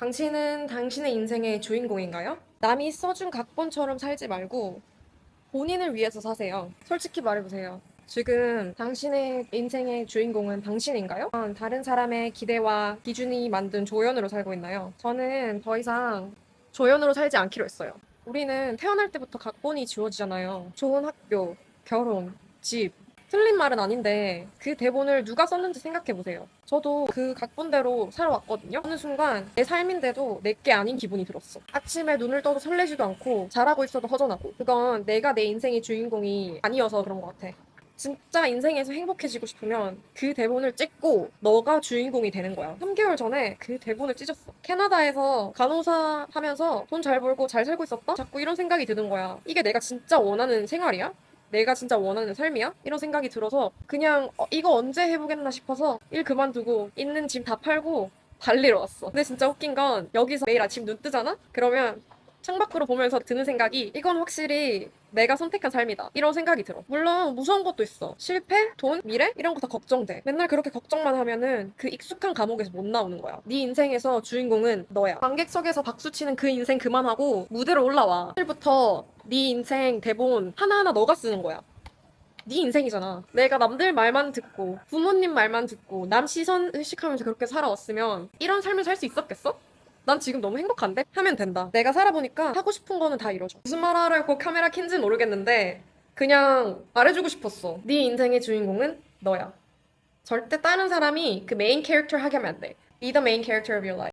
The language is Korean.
당신은 당신의 인생의 주인공인가요? 남이 써준 각본처럼 살지 말고 본인을 위해서 사세요. 솔직히 말해보세요. 지금 당신의 인생의 주인공은 당신인가요? 어, 다른 사람의 기대와 기준이 만든 조연으로 살고 있나요? 저는 더 이상 조연으로 살지 않기로 했어요. 우리는 태어날 때부터 각본이 지워지잖아요. 좋은 학교, 결혼, 집. 틀린 말은 아닌데 그 대본을 누가 썼는지 생각해 보세요. 저도 그 각본대로 살아왔거든요. 어느 순간 내 삶인데도 내게 아닌 기분이 들었어. 아침에 눈을 떠도 설레지도 않고 잘하고 있어도 허전하고 그건 내가 내 인생의 주인공이 아니어서 그런 것 같아. 진짜 인생에서 행복해지고 싶으면 그 대본을 찍고 너가 주인공이 되는 거야. 3개월 전에 그 대본을 찢었어. 캐나다에서 간호사 하면서 돈 잘 벌고 잘 살고 있었다? 자꾸 이런 생각이 드는 거야. 이게 내가 진짜 원하는 생활이야? 내가 진짜 원하는 삶이야? 이런 생각이 들어서 그냥 어, 이거 언제 해보겠나 싶어서 일 그만두고 있는 짐 다 팔고 발리러 왔어. 근데 진짜 웃긴 건 여기서 매일 아침 눈 뜨잖아? 그러면 창밖으로 보면서 드는 생각이 이건 확실히 내가 선택한 삶이다. 이런 생각이 들어. 물론 무서운 것도 있어. 실패, 돈, 미래 이런 거 다 걱정돼. 맨날 그렇게 걱정만 하면은 그 익숙한 감옥에서 못 나오는 거야. 네 인생에서 주인공은 너야. 관객석에서 박수 치는 그 인생 그만하고 무대로 올라와. 오늘부터 네 인생 대본 하나하나 너가 쓰는 거야. 네 인생이잖아. 내가 남들 말만 듣고 부모님 말만 듣고 남 시선 의식하면서 그렇게 살아왔으면 이런 삶을 살 수 있었겠어? 난 지금 너무 행복한데? 하면 된다. 내가 살아보니까 하고 싶은 거는 다 이뤄져. 무슨 말 하려고 카메라 킨지 모르겠는데 그냥 말해주고 싶었어. 네 인생의 주인공은 너야. 절대 다른 사람이 그 메인 캐릭터 하게 하면 안 돼. Be the main character of your life.